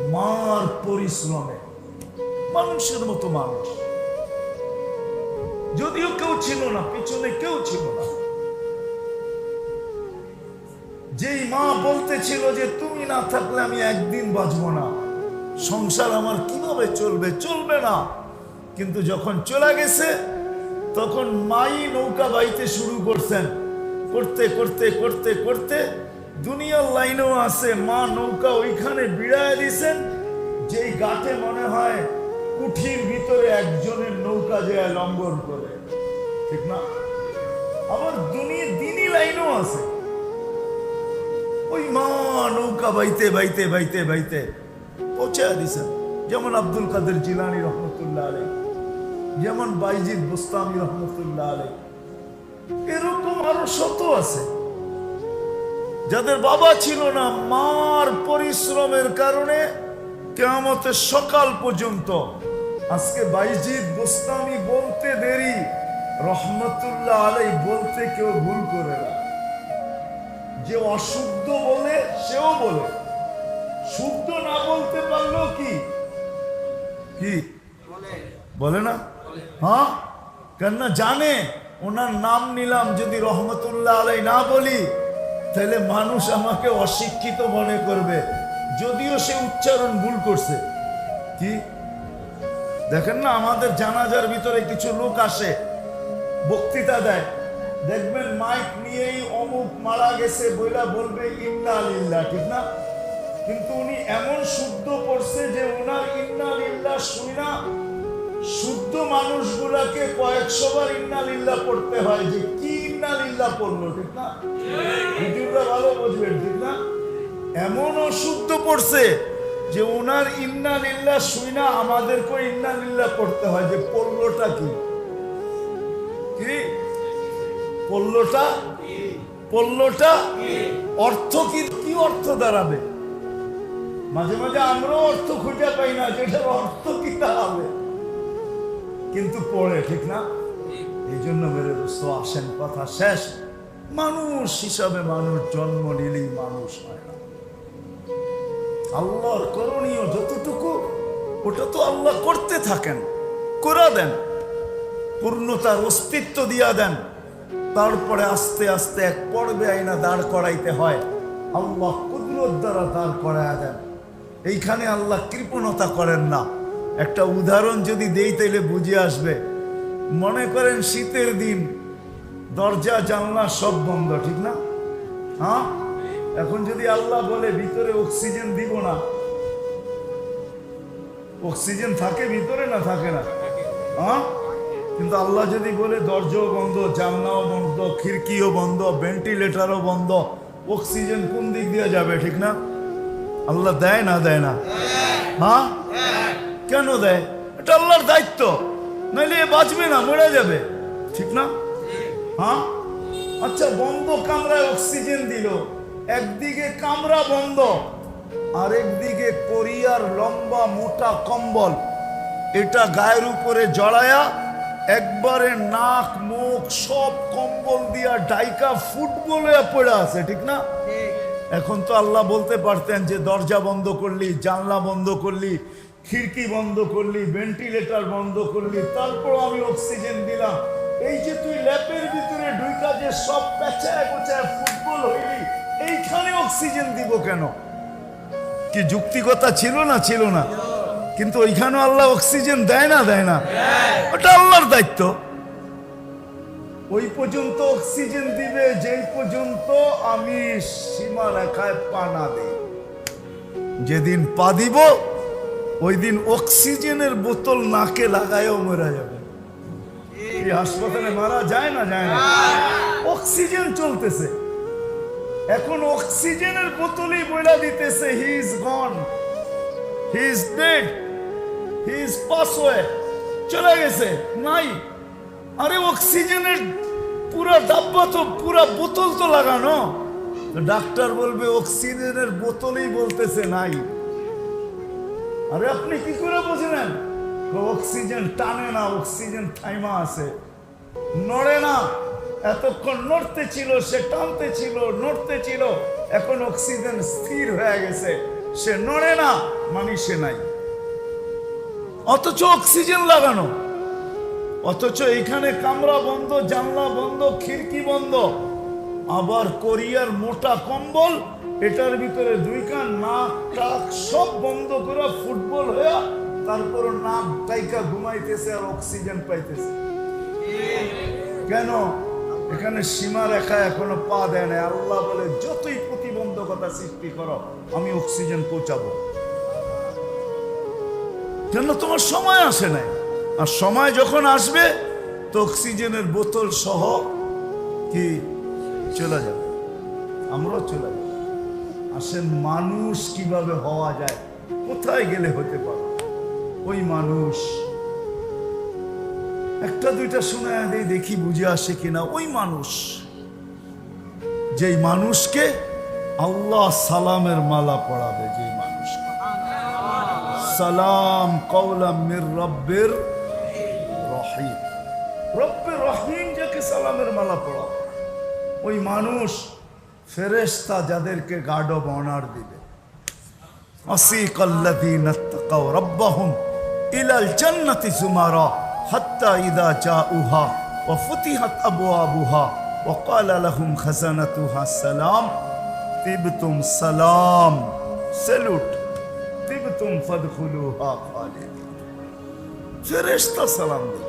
মার পরিশ্রমে। মানুষের মতো মানুষ। যদিও কেউ ছিল না, পিছনে কেউ ছিল না। যেই মা বলতেছিল যে, তুমি না থাকলে আমি একদিন বাঁচবো না। সংসার আমার কীভাবে চলবে? চলবে না। কিন্তু যখন চলে গেছে, তখন মাই নৌকা বাইতে শুরু করছেন। করতে করতে করতে করতে দুনিয়ার লাইনেও আছে, মা নৌকা ওইখানে বিড়ায় দিছেন। যেই গাটে মনে হয় কুঠির ভিতরে একজনের নৌকা যায় লঙ্ঘন করে। ঠিক না? আবার দুনিয়া দিনই লাইনও আছে। ওই মা নৌকা বাইতে বাইতে বাইতে বাইতে পৌঁছে দিছেন। যেমন আব্দুল কাদের জিলানি রহমতুল্লাহ আলাই যেমন বাইজিদ বুস্তামি রহমতুল্লাহ আলাই এরকম আরও শত আছে। যাদের বাবা ছিল না, মার পরিশ্রমের কারণে কেমতের সকাল পর্যন্ত, আজকে বাইজিদ গোস্তামি বলতে দেরি, রহমতুল্লাহ আলাই বলতে কেউ ভুল করে না। যে অশুদ্ধ বলে, সেও বলে। শুদ্ধ না বলতে পারল কি? কি? বলে না? হ্যাঁ? কেননা জানে, ওনার নাম নিলাম যদি রহমতুল্লাহ আলাই না বলি তাহলে মানুষ আমাকে অশিক্ষিত মনে করবে। যদিও সে উচ্চারণ ভুল করছে। কি? দেখেন না, আমাদের জানাজার ভিতরে কিছু লোক আসে, বক্তৃতা দেয়। দেখবেন মাইক নিয়েই অমুক মারা গেছে বইলা বলবে, ইন্না লিল্লাহ ঠিক না? কিন্তু উনি এমন শুদ্ধ পড়ছে যে ওনার ইন্না লিল্লাহ শুই না। শুদ্ধ মানুষগুলাকে কয়েকশো বার ইন্না লিল্লাহ পড়তে হয় যে কি ইন্না লিল্লাহ পড়ল ঠিক না? ভিডিওটা ভালো বুঝবেন, ঠিক না? এমন অশুদ্ধ পড়ছে যে ওনার ইন্না লিল্লাহ শুই না আমাদেরকে ইন্না লিল্লাহ পড়তে হয়, যে পড়লোটা কি? কি? পড়লোটা পড়লোটা অর্থ কি? কি অর্থ দাঁড়াবে? মাঝে মাঝে আমরাও অর্থ খুঁজে পাই না যেটার অর্থ কি দাঁড়াবে কিন্তু পড়ে, ঠিক না? এই জন্য মেরে দোস্ত আসেন, কথা শেষ। মানুষ হিসাবে মানুষ, জন্ম নিলেই মানুষ হয় না। আল্লাহর করণীয় যতটুকু, ওটা তো আল্লাহ করতে থাকেন, করে দেন। পূর্ণতার অস্তিত্ব দিয়া দেন। তারপরে আস্তে আস্তে এক পর্বে আইনা দাঁড় করাইতে হয়। আল্লাহ কুদরত দ্বারা দাঁড় করাইয়া দেন। এইখানে আল্লাহ কৃপণতা করেন না। একটা উদাহরণ যদি দেই, তাইলে বুঝে আসবে। মনে করেন শীতের দিন দরজা, জানলা সব বন্ধ, ঠিক না? হ্যাঁ? এখন যদি আল্লাহ বলে ভিতরে অক্সিজেন দিব না, অক্সিজেন থাকে ভিতরে না থাকে না? হ্যাঁ? কিন্তু আল্লাহ যদি বলে দরজাও বন্ধ, জানলাও বন্ধ, খিড়কিও বন্ধ ভেন্টিলেটারও বন্ধ, অক্সিজেন কোন দিক দিয়ে যাবে, ঠিক না? আল্লাহ দেয় না দেয় না? হ্যাঁ? কেন দেয়? এটা আল্লাহর দায়িত্ব। নাইলে বাঁচবে না মরে যাবে। ঠিক না? হ্যাঁ? আচ্ছা বন্ধ কামরায় অক্সিজেন দিল। একদিকে কামরা বন্ধ আরেকদিকে কোরিয়ার লম্বা মোটা কম্বল। এটা গায়ের উপরে জড়ায়া একবারে নাক মুখ সব কম্বল দিয়া ডাইকা ফুটবলে পড়ে আছে ঠিক না? এখন তো আল্লাহ বলতে পারতেন যে দরজা বন্ধ করলি জানলা বন্ধ করলি খিড়কি বন্ধ করলি ভেন্টিলেটর বন্ধ করলি তারপর আমি অক্সিজেন দিলাম। এই যে তুই ল্যাপের ভিতরে ঢুইকা যে সব পেঁচায় পেঁচায় ফুটবল হইলি, এইখানে অক্সিজেন দিব কেন? কি যুক্তিকতা ছিল না? ছিল না। কিন্তু ওইখানেও আল্লাহ অক্সিজেন দেয় না দেয় না। ওটা আল্লাহর দায়িত্ব। ওই পর্যন্ত অক্সিজেন দিবে, যেই পর্যন্ত আমি সীমা রেখায় পা না দিই। যেদিন পা দিব ওই দিন অক্সিজেনের বোতল নাকে লাগায়ও মরা যাবে। এই হাসপাতালে মারা যায় না যায় না। অক্সিজেন চলতেছে। এখন অক্সিজেনের বোতলই বইলা দিতেছে। He is gone he is dead he is pass away চলে গেছে। নাই। আরে অক্সিজেনের পুরা ডাব্বা তো, পুরা বোতল তো লাগানো। ডাক্তার বলবে, অক্সিজেনের বোতলই বলতেছে নাই। আরে আপনি কি করে বুঝলেন? অক্সিজেন টানে না, অক্সিজেন থাইমা আছে। নড়ে না। এতক্ষণ নড়তে ছিল, সে টানতে ছিল, নড়তে ছিল। এখন অক্সিজেন স্থির হয়ে গেছে। সে নড়ে না মানে সে নাই। অথচ অক্সিজেন লাগানো। অথচ এখানে কামরা বন্ধ, জানলা বন্ধ, খিড়কি বন্ধ। আবার কোরিয়ার মোটা কম্বল এটার ভিতরে দুই কান, নাক টাক সব বন্ধ করে ফুটবল হয়ে তারপর নাক টাইকা ঘুমাইতেছে আর অক্সিজেন পাইতেছে। কেন? এখানে সীমা রেখা এখনও পা দেয় না আল্লাহ বলে, যতই প্রতিবন্ধকতা সৃষ্টি করো, আমি অক্সিজেন পৌঁছাবো। কেন? তোমার সময় আসে নাই। আর সময় যখন আসবে, তো অক্সিজেনের বোতল সহ কি চলে যাবে? আমরাও চলে যাব। আসেন মানুষ কীভাবে হওয়া যায়, কোথায় গেলে হতে পারে? ওই মানুষ। একটা দুইটা শুনে দেই, দেখি বুঝে আসে কিনা। ওই মানুষ, যেই মানুষকে আল্লাহ সালামের মালা পড়াবে, যেই মানুষ। সালাম কৌলাম মির রব্বের রহিম। রব্বের রহিম যাকে সালামের মালা পড়াবে। ওই মানুষ ফেরেস্তা যাদেরকে গার্ড অব অনার দিবে অসিক আল্লাযীনা তাকাউ রাব্বাহুম ইলাল জান্নাতি জুমারা হাত্তা ইযা জাউহা ওয়া ফুতিহাত আবওয়াবুহা ওয়া ক্বালা লাহুম খাজানাতুহা সালাম তিবতুম সালাম স্যালুট তিবতুম ফাদখুলুহা খালিদিন ফেরেস্তা সালাম দিবে